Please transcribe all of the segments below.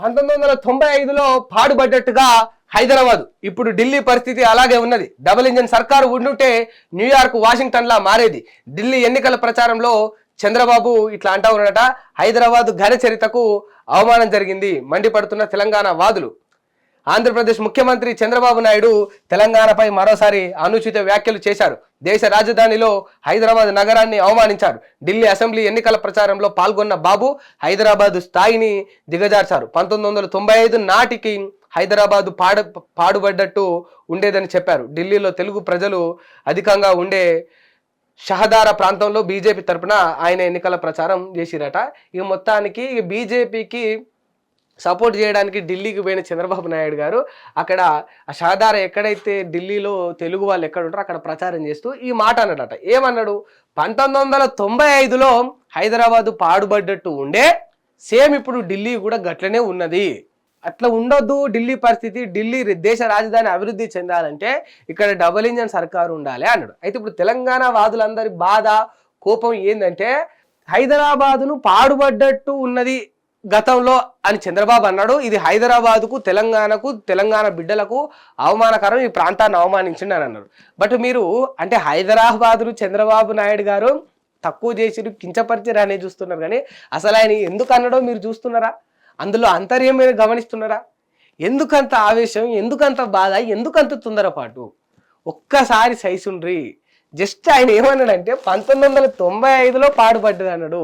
పంతొమ్మిది వందల తొంభై ఐదులో పాడుపడ్డట్టుగా హైదరాబాద్. ఇప్పుడు ఢిల్లీ పరిస్థితి అలాగే ఉన్నది. డబుల్ ఇంజన్ సర్కారు ఉండుంటే న్యూయార్క్ వాషింగ్టన్ లా మారేది. ఢిల్లీ ఎన్నికల ప్రచారంలో చంద్రబాబు ఇట్లా అంటా ఉన్నట హైదరాబాద్ ఘన చరితకు అవమానం జరిగింది. మండిపడుతున్న తెలంగాణ వాదులు. ఆంధ్రప్రదేశ్ ముఖ్యమంత్రి చంద్రబాబు నాయుడు తెలంగాణపై మరోసారి అనుచిత వ్యాఖ్యలు చేశారు. దేశ రాజధానిలో హైదరాబాద్ నగరాన్ని అవమానించారు. ఢిల్లీ అసెంబ్లీ ఎన్నికల ప్రచారంలో పాల్గొన్న బాబు హైదరాబాద్ స్థాయిని దిగజార్చారు. పంతొమ్మిది వందల తొంభై ఐదు నాటికి హైదరాబాద్ పాడ పాడుబడ్డట్టు ఉండేదని చెప్పారు. ఢిల్లీలో తెలుగు ప్రజలు అధికంగా ఉండే షహదార ప్రాంతంలో బీజేపీ తరపున ఆయన ఎన్నికల ప్రచారం చేసిరట. ఇక మొత్తానికి బీజేపీకి సపోర్ట్ చేయడానికి ఢిల్లీకి పోయిన చంద్రబాబు నాయుడు గారు అక్కడ ఆ ఎక్కడైతే ఢిల్లీలో తెలుగు వాళ్ళు ఎక్కడ ఉంటారో అక్కడ ప్రచారం చేస్తూ ఈ మాట అన్నాడట. ఏమన్నాడు? పంతొమ్మిది వందల తొంభై ఐదులో హైదరాబాదు పాడుబడ్డట్టు ఉండే సేమ్ ఇప్పుడు ఢిల్లీ కూడా గట్లనే ఉన్నది. అట్లా ఉండొద్దు ఢిల్లీ పరిస్థితి ఢిల్లీ దేశ రాజధాని అభివృద్ధి చెందాలంటే ఇక్కడ డబుల్ ఇంజన్ సర్కారు ఉండాలి అన్నాడు. అయితే ఇప్పుడు తెలంగాణ వాదులందరి బాధ కోపం ఏంటంటే హైదరాబాదును పాడుబడ్డట్టు ఉన్నది. గతంలో అని చంద్రబాబు అన్నాడు ఇది హైదరాబాదుకు తెలంగాణకు తెలంగాణ బిడ్డలకు అవమానకరం ఈ ప్రాంతాన్ని అవమానించండి అని అన్నారు. బట్ మీరు అంటే హైదరాబాదును చంద్రబాబు నాయుడు గారు తక్కువ చేసిరు కించపరిచిరు అనేది చూస్తున్నారు కానీ అసలు ఆయన ఎందుకు అన్నాడో మీరు చూస్తున్నారా? అందులో అంతర్యం మీరు గమనిస్తున్నారా? ఎందుకంత ఆవేశం ఎందుకంత బాధ ఎందుకంత తొందరపాటు? ఒక్కసారి సైసుండ్రి. జస్ట్ ఆయన ఏమన్నాడంటే పంతొమ్మిది వందల తొంభై ఐదులో పాడుపడ్డది అన్నాడు.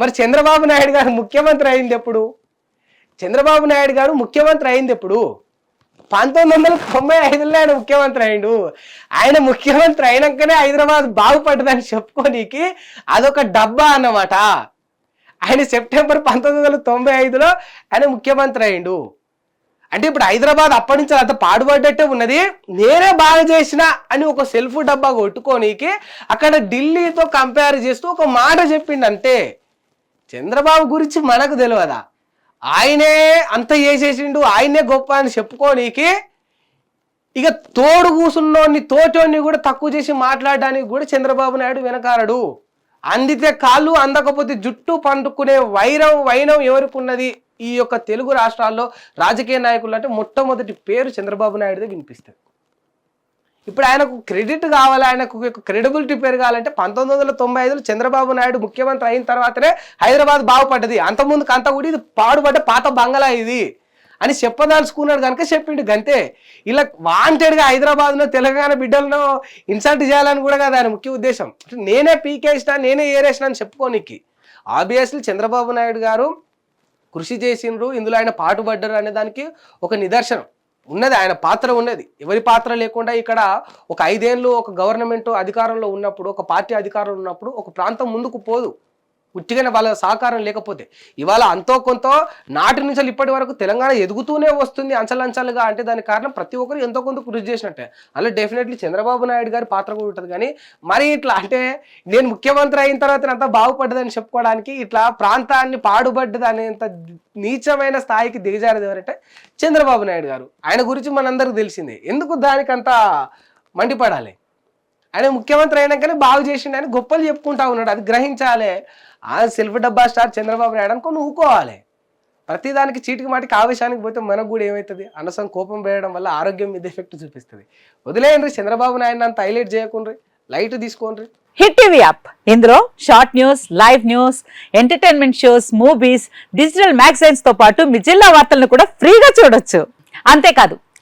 మరి చంద్రబాబు నాయుడు గారు ముఖ్యమంత్రి అయింది ఎప్పుడు చంద్రబాబు నాయుడు గారు ముఖ్యమంత్రి అయింది ఎప్పుడు పంతొమ్మిది వందల తొంభై ఐదులో ఆయన ముఖ్యమంత్రి అయిండు. ఆయన ముఖ్యమంత్రి అయినాకనే హైదరాబాద్ బాగుపడ్డదని చెప్పుకోనీకి అదొక డబ్బా అన్నమాట. ఆయన సెప్టెంబర్ పంతొమ్మిది వందల తొంభై ఐదులో ఆయన ముఖ్యమంత్రి అయిండు. అంటే ఇప్పుడు హైదరాబాద్ అప్పటి నుంచి అంత పాడుపడ్డట్టే ఉన్నది. నేనే బాగా చేసిన అని ఒక సెల్ఫ్ డబ్బా కొట్టుకోనీకి అక్కడ ఢిల్లీతో కంపేర్ చేస్తూ ఒక మాట చెప్పిండు అంతే. చంద్రబాబు గురించి మనకు తెలియదా ఆయనే అంత చేసేసిండు ఆయనే గొప్ప అని చెప్పుకోనీకి ఇక తోడు కూసున్నోడిని తోటోడిని కూడా తక్కువ చేసి మాట్లాడడానికి కూడా చంద్రబాబు నాయుడు వెనకారడు అందితే కాళ్ళు అందకపోతే జుట్టు పండుకునే వైరం వైనం ఎవరికి ఉన్నది ఈ యొక్క తెలుగు రాష్ట్రాల్లో రాజకీయ నాయకులు అంటే మొట్టమొదటి పేరు చంద్రబాబు నాయుడుదే వినిపిస్తుంది. ఇప్పుడు ఆయనకు క్రెడిట్ కావాలి ఆయనకు క్రెడిబిలిటీ పెరగాలంటే పంతొమ్మిది వందల తొంభై ఐదులో చంద్రబాబు నాయుడు ముఖ్యమంత్రి అయిన తర్వాతనే హైదరాబాద్ బాగుపడ్డది. అంతకుముందుకు అంత కూడా ఇది పాడుపడ్డ పాత బంగళా ఇది అని చెప్పదలుచుకున్నాడు కనుక చెప్పిండు గంతే. ఇలా వాంటెడ్గా హైదరాబాద్లో తెలంగాణ బిడ్డలను ఇన్సల్ట్ చేయాలని కూడా కదా ఆయన ముఖ్య ఉద్దేశం. అంటే నేనే పీకేసిన నేనే ఏరేసిన అని చెప్పుకోనికి. ఆబ్వియస్లీ చంద్రబాబు నాయుడు గారు కృషి చేసిండ్రు ఇందులో ఆయన పాటుపడ్డారు అనే దానికి ఒక నిదర్శనం. ఉన్నది ఆయన పాత్ర ఉన్నది. ఎవరి పాత్ర లేకుండా ఇక్కడ ఒక ఐదేళ్ళు ఒక గవర్నమెంట్ అధికారంలో ఉన్నప్పుడు ఒక పార్టీ అధికారంలో ఉన్నప్పుడు ఒక ప్రాంతం ముందుకు పోదు. ఉట్టిగానే వాళ్ళ సహకారం లేకపోతే. ఇవాళ అంతో కొంత నాటి నుంచి ఇప్పటి వరకు తెలంగాణ ఎదుగుతూనే వస్తుంది అంచలంచలుగా అంటే దాని కారణం ప్రతి ఒక్కరు ఎంతో కొంత కృషి చేసినట్టే. అలా డెఫినెట్లీ చంద్రబాబు నాయుడు గారి పాత్ర కూడా ఉంటుంది కానీ మరి ఇట్లా అంటే నేను ముఖ్యమంత్రి అయిన తర్వాత అంతా బాగుపడ్డదని చెప్పుకోవడానికి ఇట్లా ప్రాంతాన్ని పాడుపడ్డది అనేంత నీచమైన స్థాయికి దిగజారది ఎవరంటే చంద్రబాబు నాయుడు గారు. ఆయన గురించి మనందరికీ తెలిసిందే. ఎందుకు దానికంత మండిపడాలి? ఆయన ముఖ్యమంత్రి అయినాకనే బాగు చేసిండు. అని గొప్పలు చెప్పుకుంటా ఉన్నాడు. అది గ్రహించాలి. ఆ సెల్ఫ్ డబ్బా స్టార్ చంద్రబాబు నాయుడు అనుకో ఊకోవాలి. ప్రతిదానికి చీటికి మాటికి ఆవేశానికి పోతే మనకు కూడా ఏమవుతుంది అనసం కోపం వేయడం వల్ల ఆరోగ్యం మీద ఎఫెక్ట్ చూపిస్తుంది. వదిలేయండి చంద్రబాబు నాయుడు అంత హైలైట్ చేయకుండ్రి. లైట్ తీసుకోండి హిట్ టీవీ యాప్. ఇందులో short news live news entertainment shows movies digital మ్యాగజైన్స్తో పాటు మీ జిల్లా వార్తలను కూడా ఫ్రీగా చూడొచ్చు. అంతేకాదు